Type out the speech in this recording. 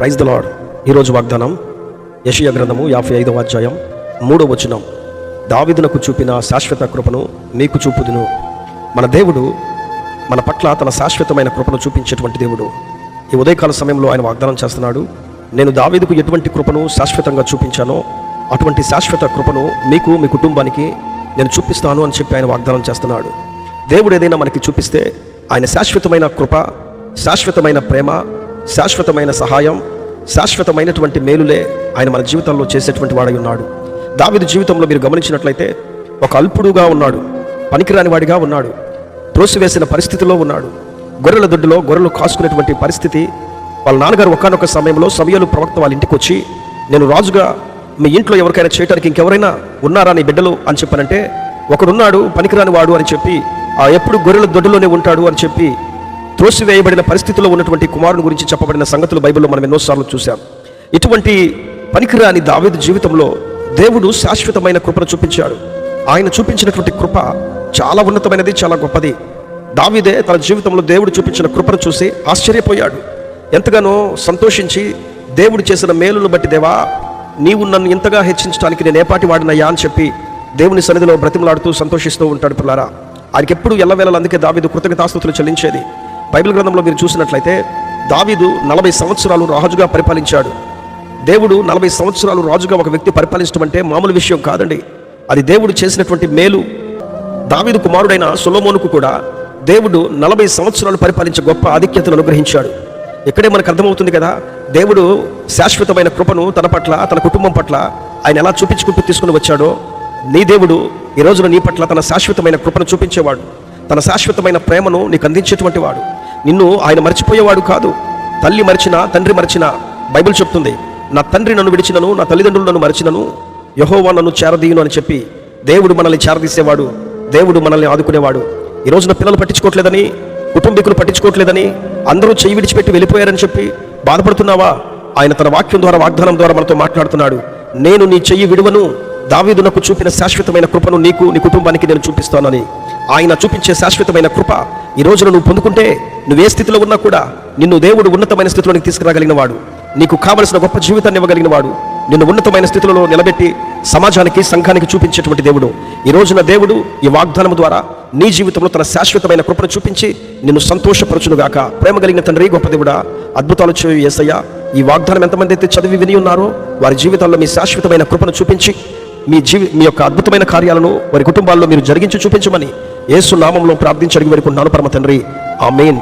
Praise the lord ఈరోజు వాగ్దానం యషయ గ్రంథము యాభై ఐదవ అధ్యాయం మూడవ వచనం. దావిదునకు చూపిన శాశ్వత కృపను మీకు చూపుదును. మన దేవుడు మన పట్ల తన శాశ్వతమైన కృపను చూపించేటువంటి దేవుడు. ఈ ఉదయకాల సమయంలో ఆయన వాగ్దానం చేస్తున్నాడు నేను దావీదుకు ఎటువంటి కృపను శాశ్వతంగా చూపించానో అటువంటి శాశ్వత కృపను మీకు మీ కుటుంబానికి నేను చూపిస్తాను అని చెప్పి ఆయన వాగ్దానం చేస్తున్నాడు. దేవుడు ఏదైనా మనకి చూపిస్తే ఆయన శాశ్వతమైన కృప శాశ్వతమైన ప్రేమ శాశ్వతమైన సహాయం శాశ్వతమైనటువంటి మేలులే ఆయన మన జీవితంలో చేసేటువంటి వాడై ఉన్నాడు. దావిద జీవితంలో మీరు గమనించినట్లయితే ఒక అల్పుడుగా ఉన్నాడు పనికిరాని వాడిగా ఉన్నాడు త్రోసివేసిన పరిస్థితిలో ఉన్నాడు. గొర్రెల దొడ్డులో గొర్రెలు కాసుకునేటువంటి పరిస్థితి వాళ్ళ నాన్నగారు ఒకనొక సమయంలో సమయాలు ప్రవక్త వాళ్ళ ఇంటికి వచ్చి నేను రాజుగా మీ ఇంట్లో ఎవరికైనా చేయడానికి ఇంకెవరైనా ఉన్నారా నీ బిడ్డలు? అని చెప్పానంటే ఒకడున్నాడు పనికిరాని వాడు అని చెప్పి ఆ ఎప్పుడు గొర్రెల దొడ్డులోనే ఉంటాడు అని చెప్పి త్రోసివేయబడిన పరిస్థితిలో ఉన్నటువంటి కుమారుని గురించి చెప్పబడిన సంగతులు బైబిల్లో మనం ఎన్నోసార్లు చూసాం ఇటువంటి పనికిరాని దావేది జీవితంలో దేవుడు శాశ్వతమైన కృపను చూపించాడు. ఆయన చూపించినటువంటి కృప చాలా ఉన్నతమైనది చాలా గొప్పది. దావిదే తన జీవితంలో దేవుడు చూపించిన కృపను చూసి ఆశ్చర్యపోయాడు. ఎంతగానో సంతోషించి దేవుడు చేసిన మేలును బట్టి దేవా నీవు నన్ను ఇంతగా హెచ్చించడానికి నేను ఏపాటి వాడినయ్యా అని చెప్పి దేవుని సన్నిధిలో బ్రతిమలాడుతూ సంతోషిస్తూ ఉంటాడు పిల్లారా. ఆయనకి ఎప్పుడు ఎల్లవేళలు అందుకే దావిదు కృతజ్ఞతాస్తుతులు చెల్లించేది. బైబిల్ గ్రంథంలో మీరు చూసినట్లయితే దావీదు నలభై సంవత్సరాలు రాజుగా పరిపాలించాడు. దేవుడు నలభై సంవత్సరాలు రాజుగా ఒక వ్యక్తి పరిపాలించడం అంటే మామూలు విషయం కాదండి. అది దేవుడు చేసినటువంటి మేలు. దావీదు కుమారుడైన సులోమోనుకు కూడా దేవుడు నలభై సంవత్సరాలు పరిపాలించే గొప్ప ఆధిక్యతను అనుగ్రహించాడు. ఇక్కడే మనకు అర్థమవుతుంది కదా దేవుడు శాశ్వతమైన కృపను తన పట్ల తన కుటుంబం పట్ల ఆయన ఎలా చూపించుకుంటూ తీసుకుని వచ్చాడో నీ దేవుడు ఈ రోజున నీ పట్ల తన శాశ్వతమైన కృపను చూపించేవాడు. తన శాశ్వతమైన ప్రేమను నీకు అందించేటువంటి వాడు. నిన్ను ఆయన మర్చిపోయేవాడు కాదు. తల్లి మరిచిన తండ్రి మరిచిన బైబిల్ చెప్తుంది నా తండ్రి నన్ను విడిచినను నా తల్లిదండ్రులు నన్ను మరిచినను యహోవా నన్ను చేరదీయును అని చెప్పి దేవుడు మనల్ని చేరదీసేవాడు దేవుడు మనల్ని ఆదుకునేవాడు. ఈ రోజున పిల్లలు పట్టించుకోవట్లేదని కుటుంబీకులు పట్టించుకోవట్లేదని అందరూ చెయ్యి విడిచిపెట్టి వెళ్ళిపోయారని చెప్పి బాధపడుతున్నావా? ఆయన తన వాక్యం ద్వారా వాగ్దానం ద్వారా మనతో మాట్లాడుతున్నాడు. నేను నీ చెయ్యి విడువను దావీదునకు చూపిన శాశ్వతమైన కృపను నీకు నీ కుటుంబానికి నేను చూపిస్తానని ఆయన చూపించే శాశ్వతమైన కృప ఈ రోజున నువ్వు పొందుకుంటే నువ్వు ఏ స్థితిలో ఉన్నా కూడా నిన్ను దేవుడు ఉన్నతమైన స్థితిలోనికి తీసుకురాగలిగిన వాడు నీకు కావలసిన గొప్ప జీవితాన్ని ఇవ్వగలిగిన వాడు నిన్ను ఉన్నతమైన స్థితిలో నిలబెట్టి సమాజానికి సంఘానికి చూపించేటువంటి దేవుడు. ఈ రోజున దేవుడు ఈ వాగ్దానం ద్వారా నీ జీవితంలో తన శాశ్వతమైన కృపను చూపించి నిన్ను సంతోషపరచునుగాక. ప్రేమ కలిగిన తండ్రి గొప్ప దేవుడా అద్భుతాలు చేయు ఏసయ్య. ఈ వాగ్దానం ఎంతమంది అయితే చదివి విని ఉన్నారో వారి జీవితాల్లో మీ శాశ్వతమైన కృపను చూపించి మీ జీవి మీ యొక్క అద్భుతమైన కార్యాలను వారి కుటుంబాల్లో మీరు జరిగించి చూపించమని ఏసు నామంలో ప్రార్థించి అడిగి వేడుకుంటున్నాను పరమ తండ్రి. ఆ మెయిన్